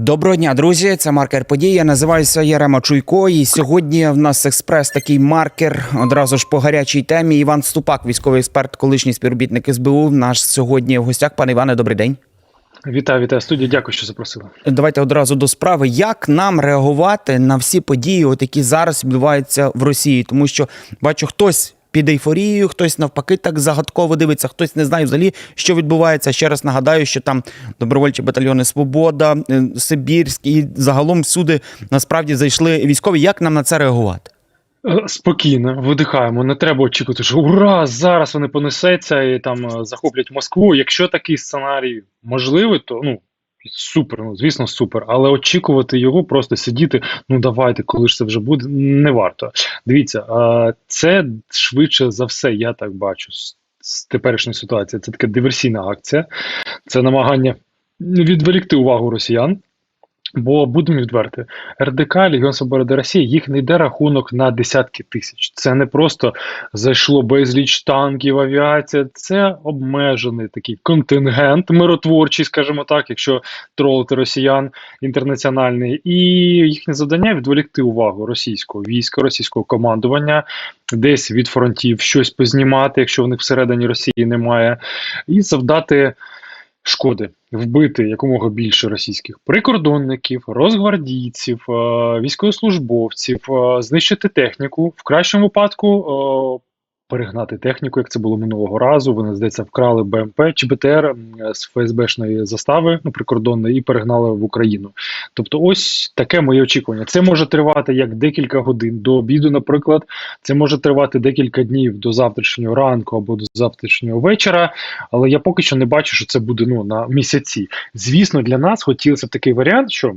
Доброго дня, друзі. Це маркер подій. Я називаюся Ярема Чуйко. І сьогодні в нас експрес такий маркер одразу ж по гарячій темі. Іван Ступак, військовий експерт, колишній співробітник СБУ. Наш сьогодні в гостях. Пане Іване, добрий день. Вітаю, вітаю студію. Дякую, що запросили. Давайте одразу до справи. Як нам реагувати на всі події, от які зараз відбуваються в Росії? Тому що бачу, хтось під ейфорією, хтось навпаки так загадково дивиться, хтось не знає взагалі, що відбувається. Ще раз нагадаю, що там добровольчі батальйони Свобода, е, Сибірський, і загалом всюди насправді зайшли військові. Як нам на це реагувати? Е, Спокійно, видихаємо. Не треба очікувати, що ура! Зараз вони понесеться і там е, захоплять Москву. Якщо такий сценарій можливий, то ну. Супер, ну звісно, супер. Але очікувати його, просто сидіти. Ну давайте, коли ж це вже буде, не варто. Дивіться, це швидше за все, я так бачу з теперішньої ситуації. Це така диверсійна акція, це намагання відволікти увагу росіян. Бо будемо відверти, РДК, Легіон Свободи Росії, їх не йде рахунок на десятки тисяч. Це не просто зайшло безліч танків, авіація. Це обмежений такий контингент миротворчий, скажімо так, якщо тролити росіян інтернаціональний, і їхнє завдання відволікти увагу російського війська, російського командування, десь від фронтів щось познімати, якщо в них всередині Росії немає, і завдати шкоди, вбити якомога більше російських прикордонників, розгвардійців, е, військовослужбовців, е, знищити техніку, в кращому випадку. Перегнати техніку, як це було минулого разу. Вони здається вкрали БМП чи БТР з ФСБшної застави, ну прикордонної, і перегнали в Україну. Тобто, ось таке моє очікування. Це може тривати як декілька годин до обіду, наприклад. Це може тривати декілька днів до завтрашнього ранку або до завтрашнього вечора. Але я поки що не бачу, що це буде ну на місяці. Звісно, для нас хотілося б такий варіант, що.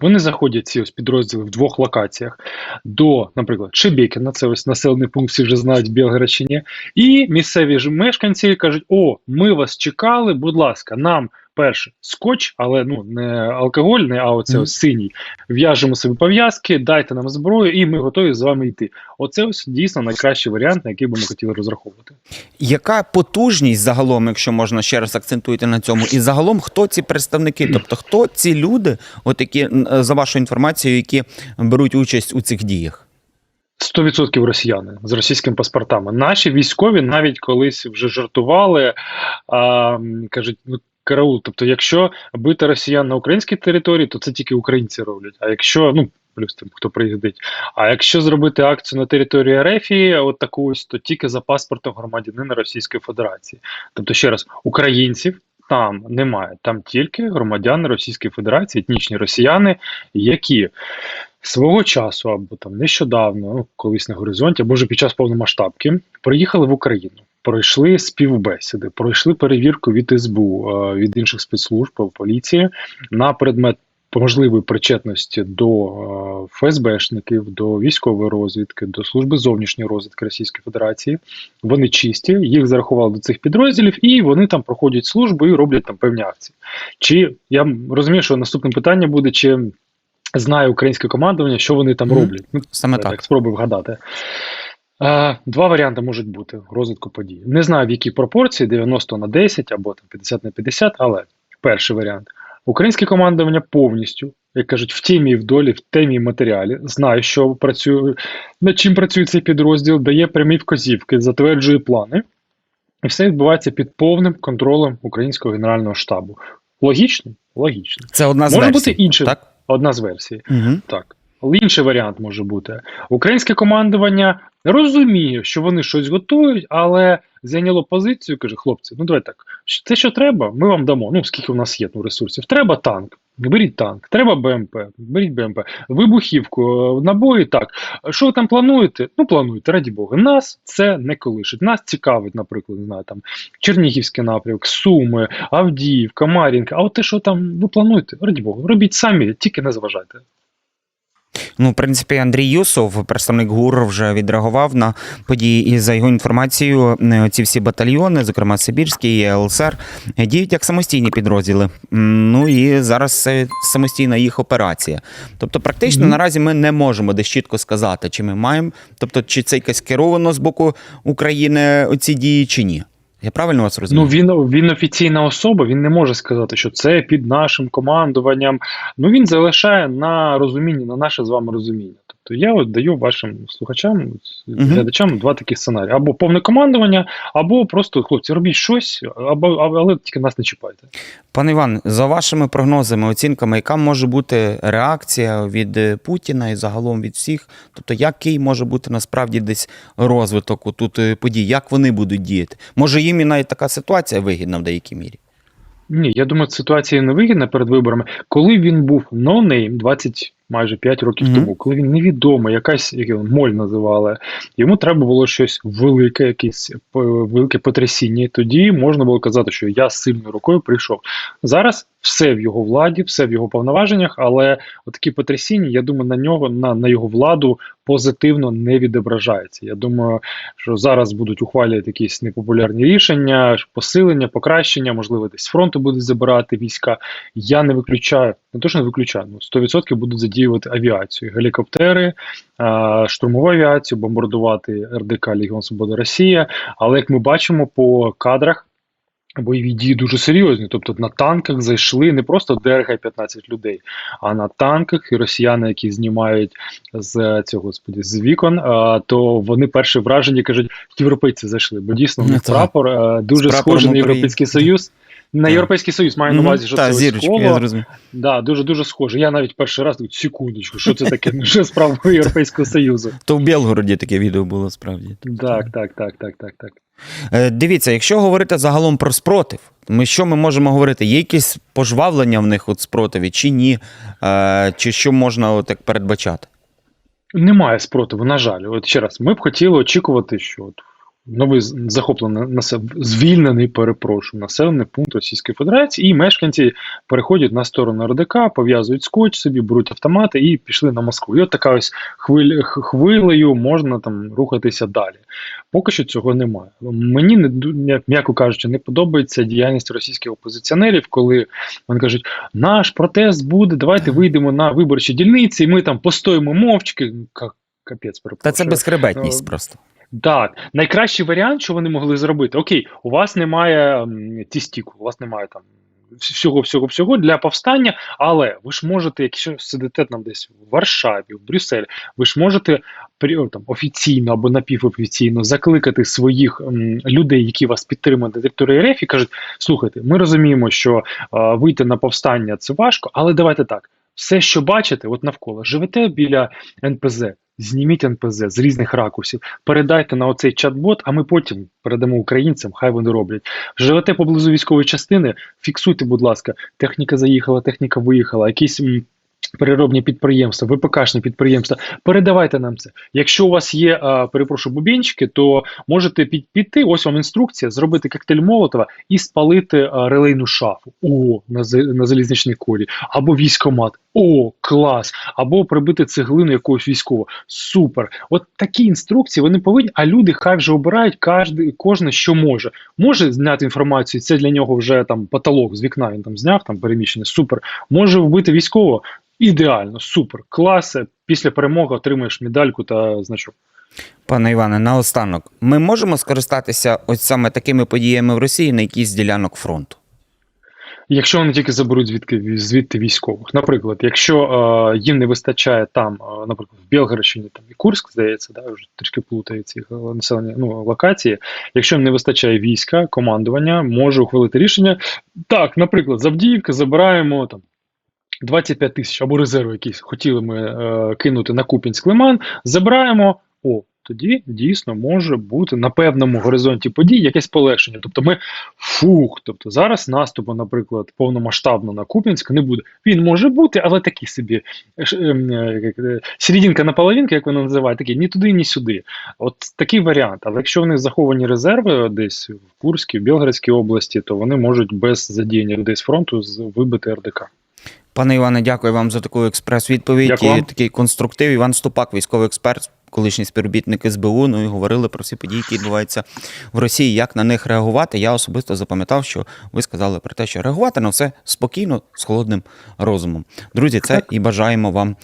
Вони заходять ці ось підрозділи в двох локаціях. До, наприклад, Шебекіна, це ось населений пункт, всі вже знають в Білгородщині, і місцеві ж мешканці кажуть: О, ми вас чекали, будь ласка, нам перше скотч, але ну не алкогольний, а оце Мгм. ось синій. В'яжемо собі пов'язки, дайте нам зброю, і ми готові з вами йти. Оце ось дійсно найкращий варіант, на який би ми хотіли розраховувати. Яка потужність загалом, якщо можна ще раз акцентуєте на цьому, і загалом хто ці представники? Тобто, хто ці люди, от які за вашою інформацією, які беруть участь у цих діях? 100% росіяни з російськими паспортами. Наші військові навіть колись вже жартували, а, кажуть, ну. Караул, тобто, якщо бити росіян на українській території, то це тільки українці роблять. А якщо ну плюс тим, хто приїздить. А якщо зробити акцію на території Рефії, от таку ось, то тільки за паспортом громадянина Російської Федерації. Тобто, ще раз, українців там немає, там тільки громадяни Російської Федерації, етнічні росіяни, які свого часу або там нещодавно, ну колись на горизонті, або вже під час повномасштабки, приїхали в Україну. Пройшли співбесіди, пройшли перевірку від СБУ, е, від інших спецслужб поліції на предмет можливої причетності до е, ФСБшників, до військової розвідки, до служби зовнішньої розвідки Російської Федерації. Вони чисті, їх зарахували до цих підрозділів, і вони там проходять службу і роблять там певні акції. Чи я розумію, що наступне питання буде, чи знає українське командування, що вони там Мгм. роблять? Ну, Саме я так. так спробую вгадати. Е, Два варіанти можуть бути розвитку подій. Не знаю, в якій пропорції 90 на 10 або там 50 на 50, але перший варіант. Українське командування повністю, як кажуть, в темі і в долі, в темі і матеріалі, знає, що працює, над чим працює цей підрозділ, дає прямі вказівки, затверджує плани. І все відбувається під повним контролем українського генерального штабу. Логічно? Логічно. Це одна з Може версій, бути інше. Так? Одна з версій. Угу. Так. Але інший варіант може бути. Українське командування розуміє, що вони щось готують, але зайняло позицію, каже: хлопці, ну давайте так. Це що треба, ми вам дамо. Ну, скільки у нас є ну, ресурсів. Треба танк. Беріть танк, треба БМП, беріть БМП, вибухівку, е, набої. Так, що ви там плануєте? Ну плануйте, раді Бога. Нас це не колишить. Нас цікавить, наприклад, не знаю, там Чернігівський напрямок, Суми, Авдіївка, Мар'їнка. А от те, що там ви плануєте, раді Бога, робіть самі, тільки не заважайте. Ну, в принципі, Андрій Юсов, представник ГУР, вже відреагував на події. І за його інформацією, е, ці всі батальйони, зокрема Сибірський і ЛСР, діють як самостійні підрозділи. Ну і зараз це самостійна їх операція. Тобто, практично Мгм. наразі ми не можемо десь чітко сказати, чи ми маємо, тобто, чи це якось керовано з боку України ці дії, чи ні. Я правильно вас Ну він він офіційна особа, він не може сказати, що це під нашим командуванням. Ну він залишає на розумінні, на наше з вами розуміння. Тобто я от даю вашим слухачам, глядачам два такі сценарії: або повне командування, або просто хлопці, робіть щось, або але тільки нас не чіпайте. Пане Іван, за вашими прогнозами, оцінками, яка може бути реакція від е, Путіна і загалом від всіх? Тобто, який може бути насправді десь розвиток тут подій, як вони будуть діяти? Може, їм і навіть така ситуація вигідна в деякій мірі? Ні, я думаю, ситуація невигідна перед виборами. Коли він був no-name 20 майже 5 років Мгм. тому, коли він невідомий, якась як моль називали, йому треба було щось велике, якесь е, велике потрясіння. І Тоді можна було казати, що я з сильною рукою прийшов. Зараз все в його владі, все в його повноваженнях, але такі потрясіння, я думаю, на нього, на, на його владу позитивно не відображається. Я думаю, що зараз будуть ухвалювати якісь непопулярні рішення, посилення, покращення, можливо, десь фронту будуть забирати війська. Я не виключаю, не то, що не виключаю, ну 100% будуть задіювати авіацію, гелікоптери, штурмову авіацію, бомбардувати РДК Легіон Свобода Росія. Але як ми бачимо по кадрах. Бойові дії дуже серйозні, тобто на танках зайшли не просто ДРГ 15 людей, а на танках і росіяни, які знімають з цього господі з вікон, то вони перші враження кажуть, європейці зайшли, бо дійсно Ну, ну, так. прапор дуже З схожий на Європейський Союз. На Європейський Союз маю на увазі, що Та, це зірочки, я зрозумів. Да, дуже дуже схоже. Я навіть перший раз думаю, секундочку, що це таке? Ну, Що справа Європейського Союзу? То в Білгороді таке відео було справді. Так, так, так, так, так, так. Е, Дивіться, якщо говорити загалом про спротив, ми що ми можемо говорити? Є якісь пожвавлення в них от спротиві, чи ні? Е, Чи що можна так передбачати? Немає спротиву, на жаль. От ще раз, ми б хотіли очікувати, що от новий захоплений насе- звільнений, перепрошую, населений пункт Російської Федерації, і мешканці переходять на сторону РДК, пов'язують скотч собі, беруть автомати і пішли на Москву. І от така ось хвиль, хвилею можна там рухатися далі. Поки що цього немає. Мені не м'яко кажучи, не подобається діяльність російських опозиціонерів, коли вони кажуть, наш протест буде, давайте вийдемо на виборчі дільниці, і ми там постоїмо мовчки. Ка- Капець, Та це безхребетність Ну, просто. Так, найкращий варіант, що вони могли зробити. Окей, у вас немає тістіку, у вас немає там всього, всього, всього для повстання, але ви ж можете, якщо сидите там десь в Варшаві, в Брюсселі, ви ж можете при- там, офіційно або напівофіційно закликати своїх м, людей, які вас підтримують на території РФ, і кажуть: слухайте, ми розуміємо, що а, вийти на повстання це важко, але давайте так. Все, що бачите, от навколо, живете біля НПЗ, зніміть НПЗ з різних ракурсів, передайте на оцей чат-бот, а ми потім передамо українцям, хай вони роблять. Живете поблизу військової частини, фіксуйте, будь ласка, техніка заїхала, техніка виїхала, якісь. Переробні підприємства, ВПКшні підприємства, передавайте нам це. Якщо у вас є, а, перепрошую, бубінчики, то можете під, піти. Ось вам інструкція, зробити коктейль Молотова і спалити а, релейну шафу. О, на, на залізничній колі, або військомат. О, клас! Або прибити цеглину якогось військового. Супер! От такі інструкції вони повинні, а люди хай вже обирають кожен, кожен, що може. Може зняти інформацію, це для нього вже там потолок з вікна. Він там зняв там переміщений. Супер. Може вбити військового. Ідеально, супер, клас. Після перемоги отримаєш медальку та значок. Пане Іване, наостанок, ми можемо скористатися ось саме такими подіями в Росії на якійсь ділянок фронту? Якщо вони тільки заберуть звідки звідти військових, наприклад, якщо е, їм не вистачає там, е, наприклад, в Білгородщині там і Курськ, здається, да, вже трішки плутає ці е, населені ну, локації. Якщо їм не вистачає війська, командування може ухвалити рішення. Так, наприклад, з Авдіївки забираємо там. 25 тисяч або резерв якийсь хотіли ми е, кинути на Купінськ Лиман, забираємо. О, тоді дійсно може бути на певному горизонті подій якесь полегшення. Тобто ми фух, тобто зараз наступу, наприклад, повномасштабно на Купінськ не буде. Він може бути, але такий собі е, ем, е, е, серединка на половинку, як воно називає, такий ні туди, ні сюди. От такий варіант. Але якщо в них заховані резерви десь в Курській, в Білгородській області, то вони можуть без задіяння людей з фронту вибити РДК. Пане Іване, дякую вам за таку експрес-відповідь Дякую і такий конструктив. Іван Ступак, військовий експерт, колишній співробітник СБУ. Ну і говорили про всі події, які відбуваються в Росії, як на них реагувати. Я особисто запам'ятав, що ви сказали про те, що реагувати на все спокійно, з холодним розумом. Друзі, це і бажаємо вам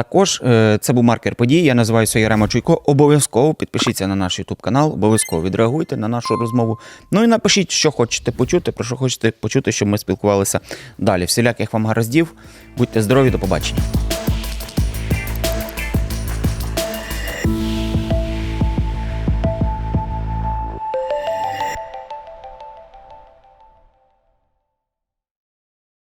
Також е, це був маркер подій. Я називаюся Ярема Чуйко. Обов'язково підпишіться на наш YouTube канал, обов'язково відреагуйте на нашу розмову. Ну і напишіть, що хочете почути, про що хочете почути, щоб ми спілкувалися далі. Всіляких вам гараздів. Будьте здорові, до побачення.